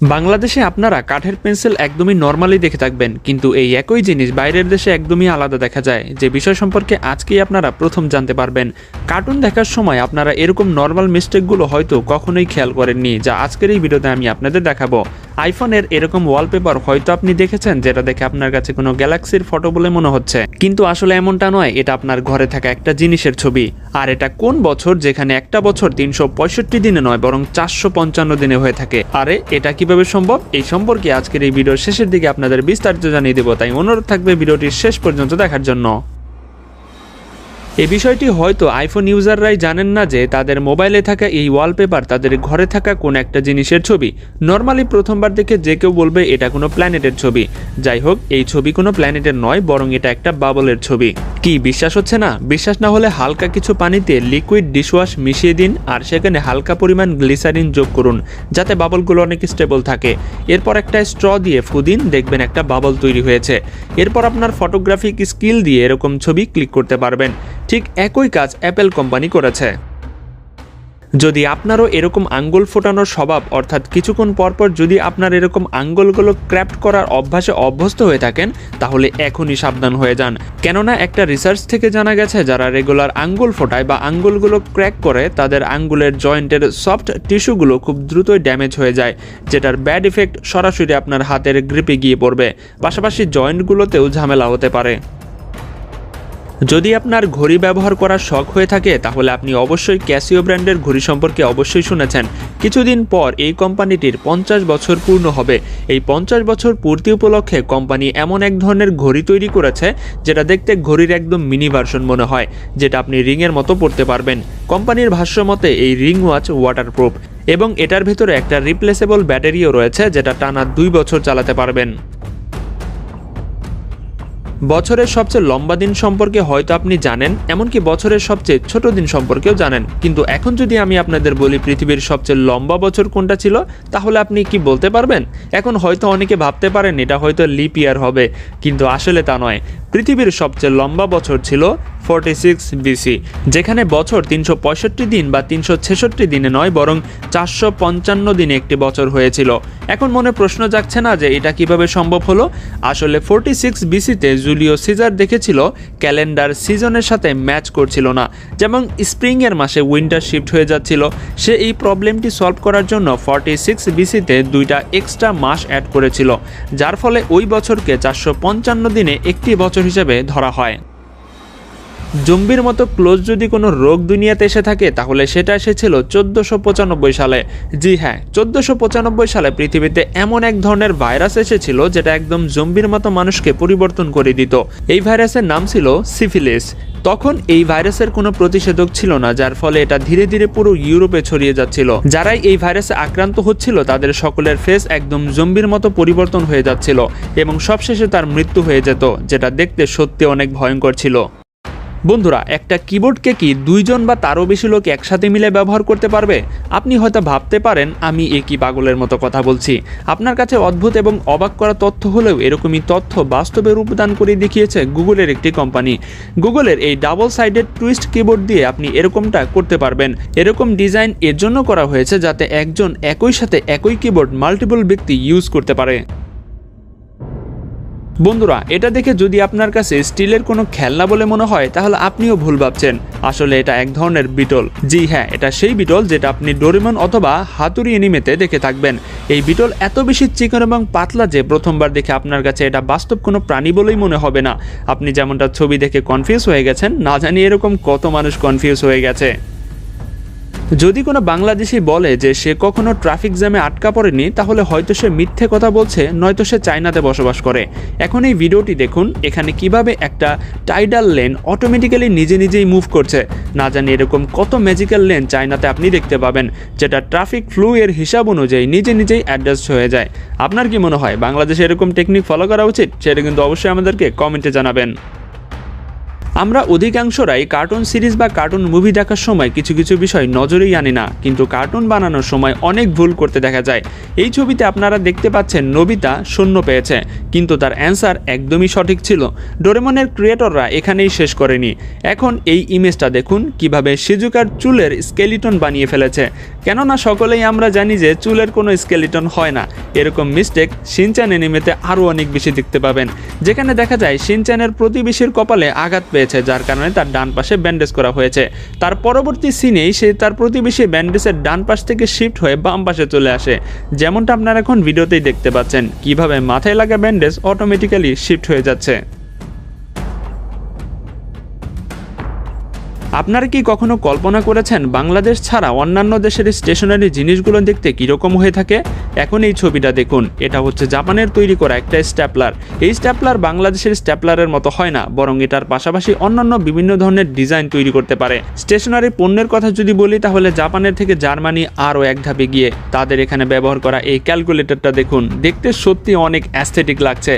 বাংলাদেশে আপনারা কাঠের পেন্সিল একদমই নর্মালি দেখে থাকবেন, কিন্তু এই একই জিনিস বাইরের দেশে একদমই আলাদা দেখা যায়, যে বিষয় সম্পর্কে আজকেই আপনারা প্রথম জানতে পারবেন। কার্টুন দেখার সময় আপনারা এরকম নর্মাল মিস্টেকগুলো হয়তো কখনোই খেয়াল করেননি, যা আজকের এই ভিডিওতে আমি আপনাদের দেখাবো। আইফোনের এরকম ওয়ালপেপার হয়তো আপনি দেখেছেন যেটা দেখে আপনার কাছে কোনো গ্যালাক্সির ফটো বলে মনে হচ্ছে। কিন্তু আসলে এমনটা নয়, এটা আপনার ঘরে থাকা একটা জিনিসের ছবি। আর এটা কোন বছর? যেখানে একটা বছর তিনশো পঁয়ষট্টি দিনে নয়, বরং চারশো পঞ্চান্ন দিনে হয়ে থাকে। আরে, এটা কীভাবে সম্ভব? এই সম্পর্কে আজকের এই ভিডিওর শেষের দিকে আপনাদের বিস্তারিত জানিয়ে দেবো। তাই অনুরোধ থাকবে ভিডিওটির শেষ পর্যন্ত দেখার জন্য। এই বিষয়টি হয়তো আইফোন ইউজাররাই জানেন না যে তাদের মোবাইলে থাকা এই ওয়ালপেপার তাদের ঘরে থাকা কোন একটা জিনিসের ছবি। নর্মালি প্রথমবার দেখে যে কেউ বলবে এটা কোনো প্ল্যানেটের ছবি। যাই হোক, এই ছবি কোনো প্ল্যানেটের নয়, বরং এটা একটা বাবলের ছবি। কি বিশ্বাস হচ্ছে না? বিশ্বাস না হলে হালকা কিছু পানিতে লিকুইড ডিশওয়াশ মিশিয়ে দিন আর সেখানে হালকা পরিমাণ গ্লিসারিন যোগ করুন, যাতে বাবলগুলো অনেক স্টেবল থাকে। এরপর একটা স্ট্র দিয়ে ফুদিন দেখবেন একটা বাবল তৈরি হয়েছে। এরপর আপনার ফটোগ্রাফিক স্কিল দিয়ে এরকম ছবি ক্লিক করতে পারবেন। ঠিক একই কাজ অ্যাপেল কোম্পানি করেছে। যদি আপনারও এরকম আঙ্গুল ফোটানোর স্বভাব, অর্থাৎ কিছুক্ষণ পরপর যদি আপনার এরকম আঙ্গুলগুলো ক্র্যাফট করার অভ্যাসে অভ্যস্ত হয়ে থাকেন, তাহলে এখনই সাবধান হয়ে যান। কেননা একটা রিসার্চ থেকে জানা গেছে, যারা রেগুলার আঙ্গুল ফোটায় বা আঙ্গুলগুলো ক্র্যাক করে, তাদের আঙ্গুলের জয়েন্টের সফট টিস্যুগুলো খুব দ্রুতই ড্যামেজ হয়ে যায়, যেটার ব্যাড ইফেক্ট সরাসরি আপনার হাতের গ্রিপে গিয়ে পড়বে। পাশাপাশি জয়েন্টগুলোতেও ঝামেলা হতে পারে। যদি আপনার ঘড়ি ব্যবহার করার শখ হয়ে থাকে, তাহলে আপনি অবশ্যই ক্যাসিও ব্র্যান্ডের ঘড়ি সম্পর্কে অবশ্যই শুনেছেন। কিছুদিন পর এই কোম্পানিটির পঞ্চাশ বছর পূর্ণ হবে। এই পঞ্চাশ বছর পূর্তি উপলক্ষে কোম্পানি এমন এক ধরনের ঘড়ি তৈরি করেছে, যেটা দেখতে ঘড়ির একদম মিনি ভার্সন মনে হয়, যেটা আপনি রিংয়ের মতো পড়তে পারবেন। কোম্পানির ভাষ্য মতে, এই রিং ওয়াচ ওয়াটারপ্রুফ এবং এটার ভেতরে একটা রিপ্লেসেবল ব্যাটারিও রয়েছে, যেটা টানা দুই বছর চালাতে পারবেন। বছরের সবচেয়ে লম্বা দিন সম্পর্কে হয়তো আপনি জানেন, এমনকি বছরের সবচেয়ে ছোট দিন সম্পর্কেও জানেন। কিন্তু এখন যদি আমি আপনাদের বলি পৃথিবীর সবচেয়ে লম্বা বছর কোনটা ছিল, তাহলে আপনি কি বলতে পারবেন? এখন হয়তো অনেকে ভাবতে পারেন এটা হয়তো লিপ ইয়ার হবে, কিন্তু আসলে তা নয়। পৃথিবীর সবচেয়ে লম্বা বছর ছিল ফোরটি সিক্স বিসি যেখানে বছর তিনশো পঁয়ষট্টি দিন বা তিনশো ছেষট্টি দিনে নয়, বরং চারশো পঞ্চান্ন দিনে একটি বছর হয়েছিল। এখন মনে প্রশ্ন জাগছে না যে এটা কীভাবে সম্ভব হলো? আসলে ফোরটি সিক্স বিসিতে জুলিও সিজার দেখেছিল, ক্যালেন্ডার সিজনের সাথে ম্যাচ করছিল না, যেমন স্প্রিংয়ের মাসে উইন্টার শিফট হয়ে যাচ্ছিল। সে এই প্রবলেমটি সলভ করার জন্য ফর্টি সিক্স বিসিতে দুইটা এক্সট্রা মাস অ্যাড করেছিল, যার ফলে ওই বছরকে চারশো পঞ্চান্ন দিনে একটি বছর হিসেবে ধরা হয়। জম্বির মতো ক্লোজ যদি কোনো রোগ দুনিয়াতে এসে থাকে, তাহলে সেটা এসেছিল চোদ্দোশো পঁচানব্বই সালে। জি হ্যাঁ চোদ্দোশো পঁচানব্বই সালে পৃথিবীতে এমন এক ধরনের ভাইরাস এসেছিল যেটা একদম জম্বির মতো মানুষকে পরিবর্তন করে দিত। এই ভাইরাসের নাম ছিল সিফিলিস। তখন এই ভাইরাসের কোনো প্রতিষেধক ছিল না, যার ফলে এটা ধীরে ধীরে পুরো ইউরোপে ছড়িয়ে যাচ্ছিল। যারাই এই ভাইরাসে আক্রান্ত হচ্ছিল, তাদের সকলের ফেস একদম জম্বির মতো পরিবর্তন হয়ে যাচ্ছিল এবং সবশেষে তার মৃত্যু হয়ে যেত, যেটা দেখতে সত্যি অনেক ভয়ঙ্কর ছিল। বন্ধুরা, একটা কিবোর্ডকে কি দুইজন বা তারও বেশি লোক একসাথে মিলে ব্যবহার করতে পারবে? আপনি হয়তো ভাবতে পারেন, আমি একই পাগলের মতো কথা বলছি। আপনার কাছে অদ্ভুত এবং অবাক করা তথ্য হলেও এরকমই তথ্য বাস্তবে রূপদান করে দেখিয়েছে গুগলের একটি কোম্পানি। গুগলের এই ডাবল সাইডেড টুইস্ট কিবোর্ড দিয়ে আপনি এরকমটা করতে পারবেন। এরকম ডিজাইন এর জন্য করা হয়েছে যাতে একজন একই সাথে একই কিবোর্ড মাল্টিপল ব্যক্তি ইউজ করতে পারে। বন্ধুরা, এটা দেখে যদি আপনার কাছে স্টিলের কোনো খেলনা বলে মনে হয়, তাহলে আপনিও ভুল ভাবছেন। আসলে এটা এক ধরনের বিটল। জি হ্যাঁ এটা সেই বিটল যেটা আপনি ডোরিমন অথবা হাতুড়ি এনিমেতে দেখে থাকবেন। এই বিটল এত বেশি চিকন এবং পাতলা যে প্রথমবার দেখে আপনার কাছে এটা বাস্তব কোনো প্রাণী বলেই মনে হবে না। আপনি যেমনটা ছবি দেখে কনফিউজ হয়ে গেছেন, না জানি এরকম কত মানুষ কনফিউজ হয়ে গেছে। যদি কোনো বাংলাদেশি বলে যে সে কখনো ট্রাফিক জ্যামে আটকা পড়েনি, তাহলে হয়তো সে মিথ্যে কথা বলছে, নয়তো সে চায়নাতে বসবাস করে। এখন এই ভিডিওটি দেখুন, এখানে কীভাবে একটা টাইডাল লেন অটোমেটিক্যালি নিজে নিজেই মুভ করছে। না জানি এরকম কত ম্যাজিক্যাল লেন চায়নাতে আপনি দেখতে পাবেন, যেটা ট্রাফিক ফ্লু এর হিসাব অনুযায়ী নিজে নিজেই অ্যাডজাস্ট হয়ে যায়। আপনার কি মনে হয়, বাংলাদেশে এরকম টেকনিক ফলো করা উচিত? সেটা কিন্তু অবশ্যই আমাদেরকে কমেন্টে জানাবেন। আমরা অধিকাংশরাই কার্টুন সিরিজ বা কার্টুন মুভি দেখার সময় কিছু কিছু বিষয় নজরেই আনি না, কিন্তু কার্টুন বানানোর সময় অনেক ভুল করতে দেখা যায়। এই ছবিতে আপনারা দেখতে পাচ্ছেন নবিতা শূন্য পেয়েছে, কিন্তু তার অ্যান্সার একদমই সঠিক ছিল। ডোরেমনের ক্রিয়েটররা এখানেই শেষ করেনি। এখন এই ইমেজটা দেখুন কীভাবে সিজুকার চুলের স্কেলিটন বানিয়ে ফেলেছে। কেননা সকলেই আমরা জানি যে চুলের কোনো স্কেলিটন হয় না। এরকম মিস্টেক সিনচ্যান এনিমেতে আরও অনেক বেশি দেখতে পাবেন। যেখানে দেখা যায় সিনচ্যানের প্রতিবেশীর কপালে আঘাত পেয়েছে। যার কারণে তার ডান পাশে ব্যান্ডেজ করা হয়েছে। তার পরবর্তী সিনেই সে তার প্রতিবেশী ব্যান্ডেজের ডান পাশ থেকে শিফট হয়ে বাম পাশে চলে আসে। যেমনটা আপনারা এখন ভিডিওতেই দেখতে পাচ্ছেন। কীভাবে মাথায় লাগা ব্যান্ডেজ অটোমেটিক্যালি শিফট হয়ে যাচ্ছে। আপনারা কি কখনো কল্পনা করেছেন বাংলাদেশ ছাড়া অন্যান্য দেশের স্টেশনারি জিনিসগুলো দেখতে কীরকম হয়ে থাকে? এখন এই ছবিটা দেখুন। এটা হচ্ছে জাপানের তৈরি করা একটা স্ট্যাপলার। এই স্ট্যাপলার বাংলাদেশের স্ট্যাপলারের মতো হয় না, বরং এটার পাশাপাশি অন্যান্য বিভিন্ন ধরনের ডিজাইন তৈরি করতে পারে। স্টেশনারি পণ্যের কথা যদি বলি, তাহলে জাপানের থেকে জার্মানি আরও এক ধাপে গিয়ে তাদের এখানে ব্যবহার করা এই ক্যালকুলেটরটা দেখুন। দেখতে সত্যি অনেক অ্যাস্থেটিক লাগছে।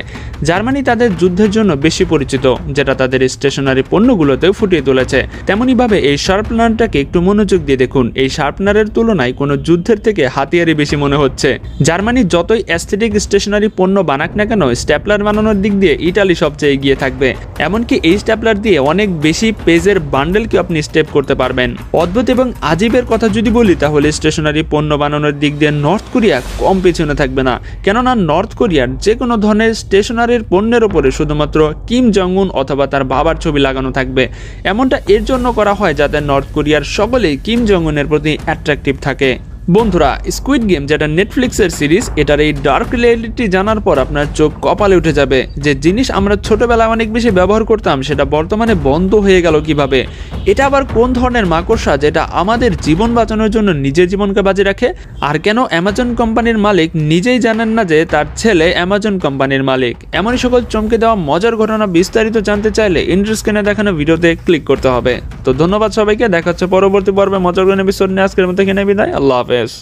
জার্মানি তাদের যুদ্ধের জন্য বেশি পরিচিত, যেটা তাদের স্টেশনারি পণ্যগুলোতেও ফুটিয়ে তুলেছে। তেমনইভাবে এই শার্পনারটাকে একটু মনোযোগ দিয়ে দেখুন। এই শার্পনারের তুলনায় কোনো যুদ্ধের থেকে হাতিয়ারই বেশি মনে হচ্ছে। জার্মানি যতই অ্যাস্থেটিক স্টেশনারি পণ্য বানাক না কেন, স্ট্যাপলার বানানোর দিক দিয়ে ইটালি সবচেয়ে এগিয়ে থাকবে। এমনকি এই স্ট্যাপলার দিয়ে অনেক বেশি পেজের বান্ডেলকে আপনি স্টেপ করতে পারবেন। অদ্ভুত এবং আজীবের কথা যদি বলি, তাহলে স্টেশনারি পণ্য বানানোর দিক দিয়ে নর্থ কোরিয়া কম পেছনে থাকবে না। কেননা নর্থ কোরিয়ার যে কোনো ধরনের স্টেশনারির পণ্যের ওপরে শুধুমাত্র কিম জং উন অথবা তার বাবার ছবি লাগানো থাকবে। এমনটা এর জন্য করা হয় যাতে নর্থ কোরিয়ার সকলেই কিম জং উনের প্রতি অ্যাট্রাকটিভ থাকে। বন্ধুরা স্কুইড গেম যেটা নেটফ্লিক্সের সিরিজ এটার এই ডার্ক রিয়েলিটি জানার পর আপনার চোখ কপালে উঠে যাবে। যে জিনিস আমরা ছোটবেলায় অনেক বেশি ব্যবহার করতাম, সেটা বর্তমানে বন্ধ হয়ে গেল কীভাবে? এটা আবার কোন ধরনের মাকড়সা যেটা আমাদের জীবন বাঁচানোর জন্য নিজের জীবনকে বাজে রাখে? আর কেন অ্যামাজন কোম্পানির মালিক নিজেই জানেন না যে তার ছেলে অ্যামাজন কোম্পানির মালিক? এমনই সকল চমকে দেওয়া মজার ঘটনা বিস্তারিত জানতে চাইলে ইন্টারেস্ট দেখানো ভিডিওতে ক্লিক করতে হবে। তো ধন্যবাদ সবাইকে, দেখা হচ্ছে পরবর্তী পর্বে মজার কোনো এপিসোড নিয়ে। আজকের মতো এখানে বিদায়, আল্লাহ হাফেজ। this.